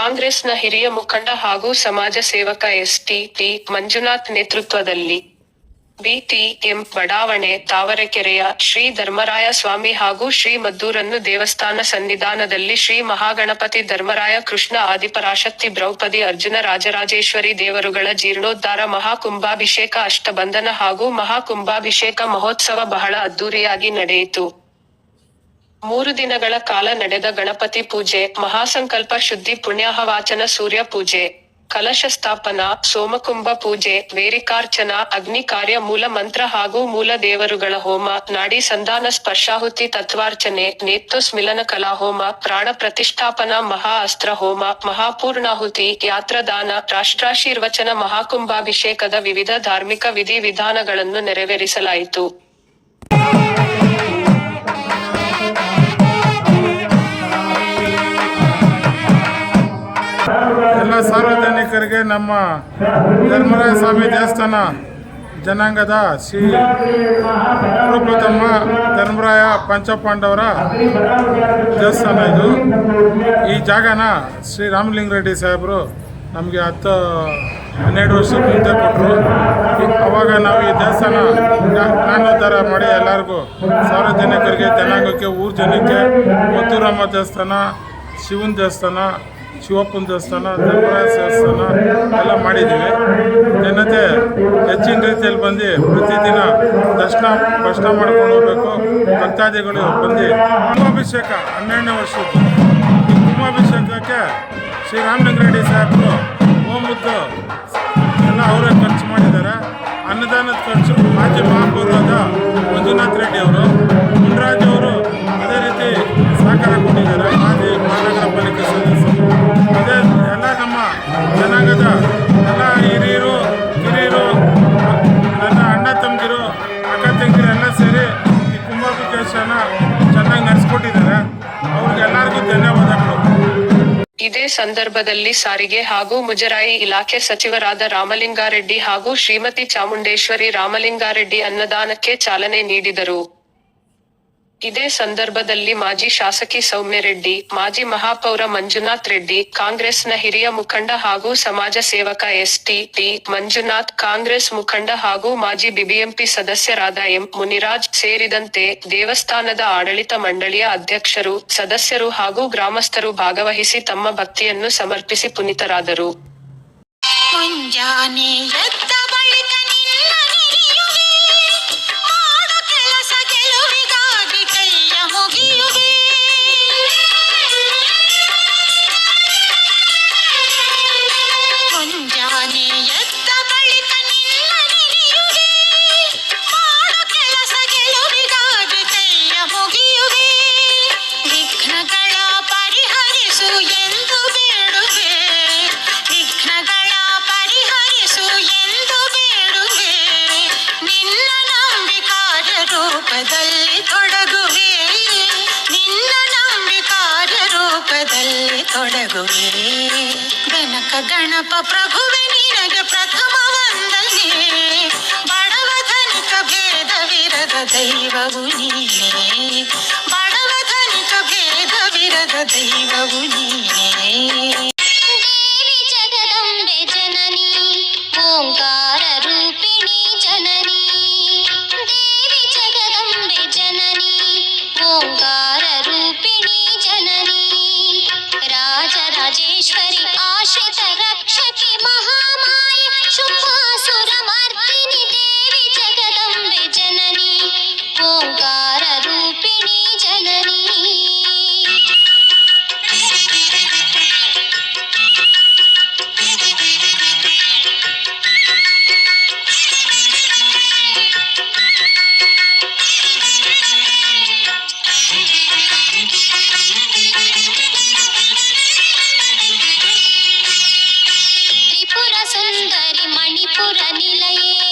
ಕಾಂಗ್ರೆಸ್ನ ಹಿರಿಯ ಮುಖಂಡ ಹಾಗೂ ಸಮಾಜ ಸೇವಕ ಎಸ್ ಟಿ ಟಿ ಮಂಜುನಾಥ್ ನೇತೃತ್ವದಲ್ಲಿ ಬಿಟಿಎಂ ಬಡಾವಣೆ ತಾವರೆಕೆರೆಯ ಶ್ರೀ ಧರ್ಮರಾಯ ಸ್ವಾಮಿ ಹಾಗೂ ಶ್ರೀ ಮದ್ದೂರನ್ನು ದೇವಸ್ಥಾನ ಸನ್ನಿಧಾನದಲ್ಲಿ ಶ್ರೀ ಮಹಾಗಣಪತಿ ಧರ್ಮರಾಯ ಕೃಷ್ಣ ಆದಿಪರಾಶಕ್ತಿ ದ್ರೌಪದಿ ಅರ್ಜುನ ರಾಜರಾಜೇಶ್ವರಿ ದೇವರುಗಳ ಜೀರ್ಣೋದ್ಧಾರ ಮಹಾಕುಂಭಾಭಿಷೇಕ ಅಷ್ಟಬಂಧನ ಹಾಗೂ ಮಹಾಕುಂಭಾಭಿಷೇಕ ಮಹೋತ್ಸವ ಬಹಳ ಅದ್ದೂರಿಯಾಗಿ ನಡೆಯಿತು. ಮೂರು ದಿನಗಳ ಕಾಲ ನಡೆದ ಗಣಪತಿ ಪೂಜೆ, ಮಹಾಸಂಕಲ್ಪ ಶುದ್ಧಿ ಪುಣ್ಯಾಹವಾಚನ ಸೂರ್ಯ ಪೂಜೆ, ಕಲಶ ಸ್ಥಾಪನಾ, ಸೋಮಕುಂಭ ಪೂಜೆ, ವೇರಿಕಾರ್ಚನ, ಅಗ್ನಿ ಕಾರ್ಯ, ಮೂಲ ಮಂತ್ರ ಹಾಗೂ ಮೂಲ ದೇವರುಗಳ ಹೋಮ, ನಾಡಿ ಸಂಧಾನ ಸ್ಪರ್ಶಾಹುತಿ ತತ್ವಾರ್ಚನೆ ನೇತ್ರ ಸ್ಮಿಲನ ಕಲಾ ಹೋಮ, ಪ್ರಾಣ ಪ್ರತಿಷ್ಠಾಪನಾ ಮಹಾ ಅಸ್ತ್ರ ಹೋಮ ಮಹಾಪೂರ್ಣಾಹುತಿ ಯಾತ್ರದಾನ, ರಾಷ್ಟ್ರಾಶೀರ್ವಚನ ಮಹಾಕುಂಭಾಭಿಷೇಕದ ವಿವಿಧ ಧಾರ್ಮಿಕ ವಿಧಿ ವಿಧಾನಗಳನ್ನು ನೆರವೇರಿಸಲಾಯಿತು. ಎಲ್ಲ ಸಾರ್ವಜನಿಕರಿಗೆ ನಮ್ಮ ಧರ್ಮರಾಯ ಸ್ವಾಮಿ ದೇವಸ್ಥಾನ ಜನಾಂಗದ ಶ್ರೀ ಪ್ರಪ್ರಥಮ ಧರ್ಮರಾಯ ಪಂಚಪಾಂಡವರ ದೇವಸ್ಥಾನ ಇದು. ಈ ಜಾಗನ ಶ್ರೀ ರಾಮಲಿಂಗರೆಡ್ಡಿ ಸಾಹೇಬರು ನಮಗೆ ಹತ್ತು ಹನ್ನೆರಡು ವರ್ಷ ಮುಂದೆ ಕೊಟ್ಟರು ಅವಾಗ ನಾವು ಈ ದೇವಸ್ಥಾನ ನಾನೋದ್ಧಾರ ಮಾಡಿ ಎಲ್ಲರಿಗೂ ಸಾರ್ವಜನಿಕರಿಗೆ ಜನಾಂಗಕ್ಕೆ ಊರು ಜನಕ್ಕೆ ಮುತ್ತೂರಮ್ಮ ದೇವಸ್ಥಾನ, ಶಿವನ ದೇವಸ್ಥಾನ ಶಿವಪ್ಪನ ದೇವಸ್ಥಾನ ಧರ್ಮರಾಯ ದೇವಸ್ಥಾನ ಎಲ್ಲ ಮಾಡಿದ್ದೀವಿ. ಜನತೆ ಹೆಚ್ಚಿನ ರೀತಿಯಲ್ಲಿ ಬಂದು ಪ್ರತಿದಿನ ದರ್ಶನ ದರ್ಶನ ಮಾಡ್ಕೊಂಡು ಹೋಗಬೇಕು. ಭಕ್ತಾದಿಗಳು ಬಂದು ಕುಂಭಾಭಿಷೇಕ ಹನ್ನೆರಡನೇ ವರ್ಷದ್ದು. ಈ ಕುಂಭಾಭಿಷೇಕಕ್ಕೆ ಶ್ರೀ ರಾಮಲಿಂಗ ರೆಡ್ಡಿ ಸಾಹೇಬರು ಹೋಮದ್ದು ಎಲ್ಲ ಅವರೇ ಖರ್ಚು ಮಾಡಿದ್ದಾರೆ. ಅನ್ನದಾನದ ಖರ್ಚು ಮಾಜಿ ಮಹಾಪೌರಾದ ಮಂಜುನಾಥ್ ರೆಡ್ಡಿ ಅವರು, ಮುನ್ರಾಜ್ ಅವರು ಇದೇ ಸಂದರ್ಭದಲ್ಲಿ ಸಾರಿಗೆ ಹಾಗೂ ಮುಜರಾಯಿ ಇಲಾಖೆ ಸಚಿವರಾದ ರಾಮಲಿಂಗಾರೆಡ್ಡಿ ಹಾಗೂ ಶ್ರೀಮತಿ ಚಾಮುಂಡೇಶ್ವರಿ ರಾಮಲಿಂಗಾರೆಡ್ಡಿ ಅನ್ನದಾನಕ್ಕೆ ಚಾಲನೆ ನೀಡಿದರು. ಇದೇ ಸಂದರ್ಭದಲ್ಲಿ ಮಾಜಿ ಶಾಸಕಿ ಸೌಮ್ಯ ರೆಡ್ಡಿ ಮಾಜಿ ಮಹಾಪೌರ ಮಂಜುನಾಥ್ ರೆಡ್ಡಿ, ಕಾಂಗ್ರೆಸ್ನ ಹಿರಿಯ ಮುಖಂಡ ಹಾಗೂ ಸಮಾಜ ಸೇವಕ S T T Manjunath, Congress ಮುಖಂಡ ಹಾಗೂ ಮಾಜಿ ಬಿಬಿಎಂಪಿ ಸದಸ್ಯರಾದ ಎಂ ಮುನಿರಾಜ್ ಸೇರಿದಂತೆ ದೇವಸ್ಥಾನದ ಆಡಳಿತ ಮಂಡಳಿಯ ಅಧ್ಯಕ್ಷರು, ಸದಸ್ಯರು ಹಾಗೂ ಗ್ರಾಮಸ್ಥರು ಭಾಗವಹಿಸಿ ತಮ್ಮ ಭಕ್ತಿಯನ್ನು ಸಮರ್ಪಿಸಿ ಪುನೀತರಾದರು. ಮುಂಜಾನೆ ತೊಡಗುವೆ ಗಣಕ ಗಣಪ ಪ್ರಭುವೆ ನಿನಗೆ ಪ್ರಥಮ ವಂದನೆ ಬಡವ ಧನಿಕ ಭೇದವಿರದ ದೈವವು ನೀನೇ ಬಡವ ಧನಿಕ ಭೇದವಿರದ ದೈವವು ನೀನೇ சுந்தரி மணிபுர நிலையே.